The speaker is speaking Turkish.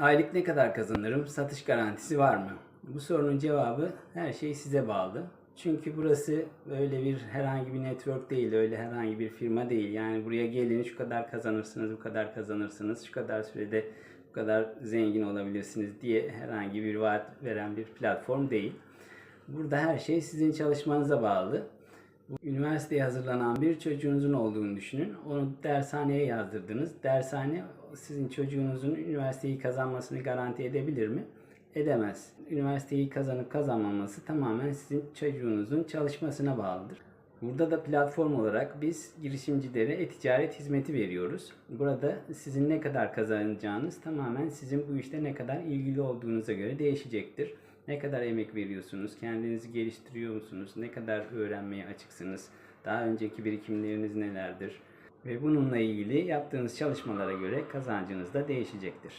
Aylık ne kadar kazanırım? Satış garantisi var mı? Bu sorunun cevabı her şey size bağlı. Çünkü burası öyle bir herhangi bir network değil, öyle herhangi bir firma değil. Yani buraya gelin şu kadar kazanırsınız, bu kadar kazanırsınız, şu kadar sürede bu kadar zengin olabilirsiniz diye herhangi bir vaat veren bir platform değil. Burada her şey sizin çalışmanıza bağlı. Üniversiteye hazırlanan bir çocuğunuzun olduğunu düşünün. Onu dershaneye yazdırdınız. Dershane sizin çocuğunuzun üniversiteyi kazanmasını garanti edebilir mi? Edemez. Üniversiteyi kazanıp kazanmaması tamamen sizin çocuğunuzun çalışmasına bağlıdır. Burada da platform olarak biz girişimcilere e-ticaret hizmeti veriyoruz. Burada sizin ne kadar kazanacağınız tamamen sizin bu işte ne kadar ilgili olduğunuza göre değişecektir. Ne kadar emek veriyorsunuz, kendinizi geliştiriyor musunuz, ne kadar öğrenmeye açıksınız, daha önceki birikimleriniz nelerdir ve bununla ilgili yaptığınız çalışmalara göre kazancınız da değişecektir.